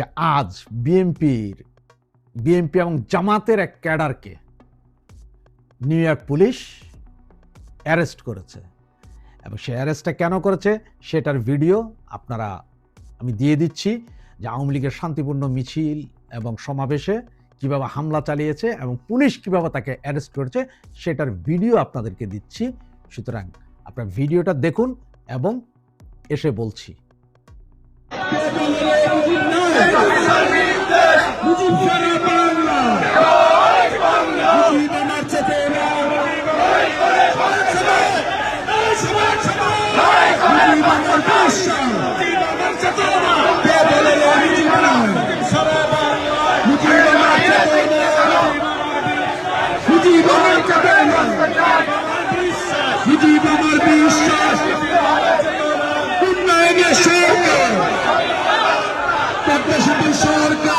যে আজ বিএনপির, বিএনপি এবং জামাতের এক ক্যাডারকে নিউ ইয়র্ক পুলিশ অ্যারেস্ট করেছে। এবং সে অ্যারেস্টটা কেন করেছে সেটার ভিডিও আপনারা, আমি দিয়ে দিচ্ছি যে আওয়ামী লীগের শান্তিপূর্ণ মিছিল এবং সমাবেশে কীভাবে হামলা চালিয়েছে এবং পুলিশ কীভাবে তাকে অ্যারেস্ট করেছে সেটার ভিডিও আপনাদেরকে দিচ্ছি। সুতরাং আপনার ভিডিওটা দেখুন এবং এসে বলছি। মুজিব সারা বাংলা। সরকার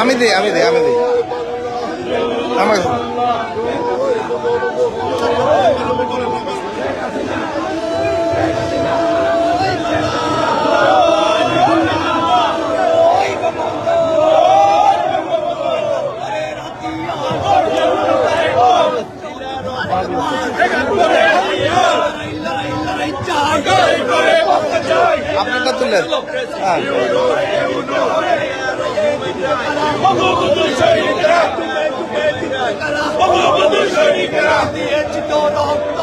আমি দিই আমি দিই আমি দিই। Liberati et totum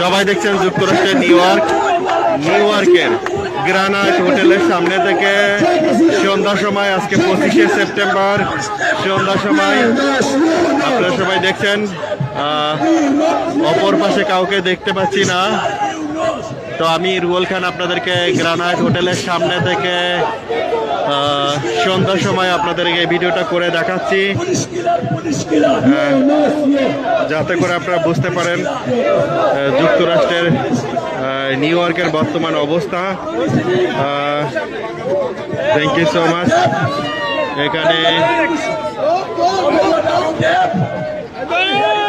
সবাই দেখছেন যুক্তরাষ্ট্রের নিউ ইয়র্ক নিউ ইয়র্কের গ্রানাইট হোটেলের সামনে থেকে সন্ধ্যার সময় আজকে পঁচিশে সেপ্টেম্বর সন্ধ্যার সময়। আপনারা সবাই দেখছেন আহ, অপর পাশে কাউকে দেখতে পাচ্ছি না। তো আমি রুয়েল খান আপনাদেরকে গ্রানাইট হোটেলের সামনে থেকে সন্ধ্যার সময় আপনাদেরকে এই ভিডিওটা করে দেখাচ্ছি। আহ, যাতে করে আপনারা বুঝতে পারেন যুক্তরাষ্ট্রের নিউ ইয়র্কের বর্তমান অবস্থা। থ্যাংক ইউ সো মাচ এখানে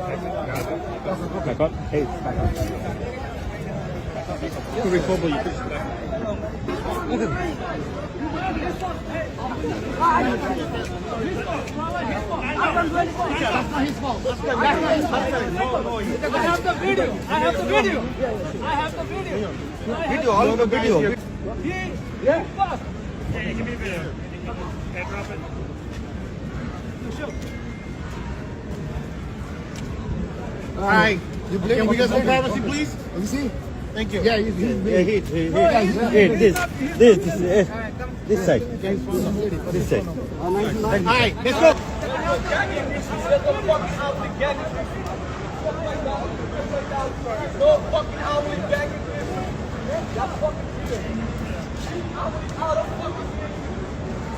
I got Hey. To recover, you push back. I have the video. I have the video. I have the video. Video, all of the video. Yeah. Hey, give me a video. Airdrop it. All right. You blame, can we get some privacy, please? Let me see. Thank you. Yeah, he's, he's yeah, hit, hit, hit, this, this, this, this eh, side, this side. All right, let's go. This?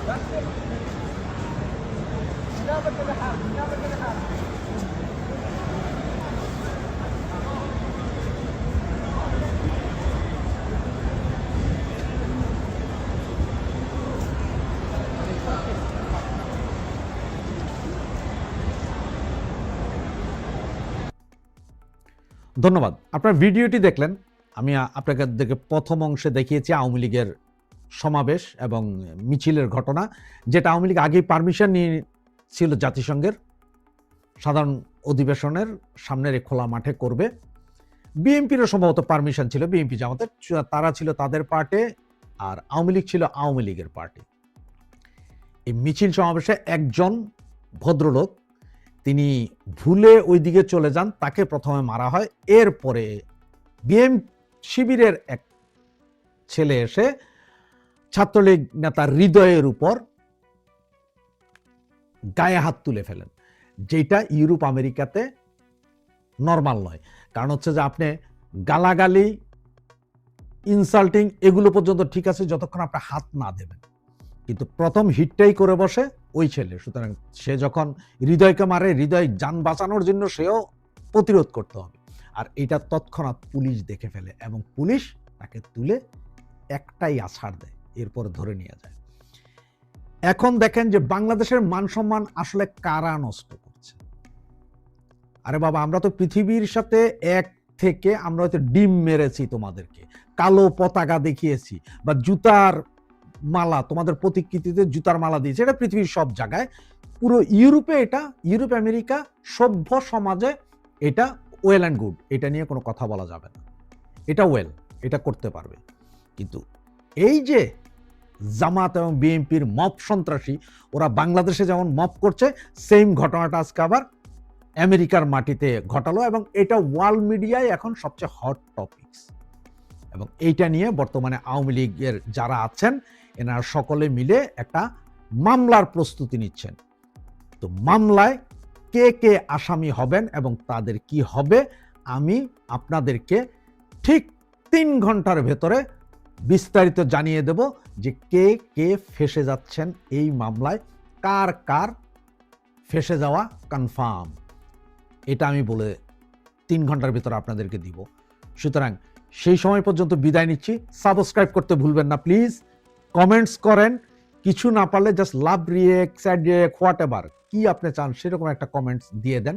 That's. Never gonna happen. Never gonna happen. ধন্যবাদ। আপনার ভিডিওটি দেখলেন, আমি আপনাকে আপনাদেরকে প্রথম অংশে দেখিয়েছি আওয়ামী লীগের সমাবেশ এবং মিছিলের ঘটনা, যেটা আওয়ামী লীগ আগেই পারমিশন নিয়ে ছিল জাতিসংঘের, সাধারণ অধিবেশনের সামনের এই খোলা মাঠে করবে। বিএনপিরও সম্ভবত পারমিশন ছিল, বিএনপি জামাতের তারা ছিল তাদের পার্টে আর আওয়ামী লীগ ছিল আওয়ামী লীগের পার্টি। এই মিছিল সমাবেশে একজন ভদ্রলোক তিনি ভুলে ওই দিকে চলে যান, তাকে প্রথমে মারা হয়। এরপরে বিএম শিবিরের এক ছেলে এসে ছাত্রলীগ নেতার হৃদয়ের উপর গায়ে হাত তুলে ফেলেন, যেটা ইউরোপ, আমেরিকাতে নর্মাল নয়। কারণ হচ্ছে যে আপনি গালাগালি ইনসাল্টিং এগুলো পর্যন্ত ঠিক আছে, যতক্ষণ আপনি হাত না দেবেন। কিন্তু প্রথম হিটটাই করে বসে ওই ছেলে। সুতরাং সে যখন হৃদয়কে মারে, হৃদয় যান বাঁচানোর জন্য সেও প্রতিরোধ করতে হবে। আর এটা তৎক্ষণাৎ পুলিশ দেখে ফেলে এবং পুলিশ তাকে তুলে একটাই আছাড় দেয়, এরপর ধরে নিয়ে যায়। এখন দেখেন যে বাংলাদেশের মান সম্মান আসলে কারা নষ্ট করছে? আরে বাবা, আমরা তো পৃথিবীর সাথে এক থেকে আমরা হয়তো ডিম মেরেছি তোমাদেরকে, কালো পতাকা দেখিয়েছি বা জুতার মালা, তোমাদের প্রতিকৃতিতে জুতার মালা দিয়েছে। এটা পৃথিবীর সব জায়গায়। পুরো ইউরোপে এটা, ইউরোপ, আমেরিকা, সভ্য সমাজে এটা ওয়েল অ্যান্ড গুড এটা নিয়ে কোনো কথা বলা যাবে না। এটা ওয়েল এটা করতে পারবে। কিন্তু এই যে জামাত এবং বিএনপির মপ সন্ত্রাসী, ওরা বাংলাদেশে যেমন মপ করছে সেম ঘটনাটা আজকে আবার আমেরিকার মাটিতে ঘটালো এবং এটা ওয়ার্ল্ড মিডিয়ায় এখন সবচেয়ে হট টপিকস এবং এইটা নিয়ে বর্তমানে আওয়ামী লীগের যারা আছেন, এনারা সকলে মিলে একটা মামলার প্রস্তুতি নিচ্ছেন। তো মামলায় কে কে আসামি হবেন এবং তাদের কি হবে, আমি আপনাদেরকে ঠিক তিন ঘণ্টার ভেতরে বিস্তারিত জানিয়ে দেব যে কে কে ফেসে যাচ্ছেন এই মামলায়, কার কার ফেসে যাওয়া কনফার্ম এটা আমি বলে তিন ঘণ্টার ভিতরে আপনাদেরকে দিব। সুতরাং সেই সময় পর্যন্ত বিদায় নিচ্ছি। সাবস্ক্রাইব করতে ভুলবেন না প্লিজ কমেন্টস করেন। কিছু না পারলে just love react sad react whatever কি আপনি চান সেরকম একটা কমেন্টস দিয়ে দেন।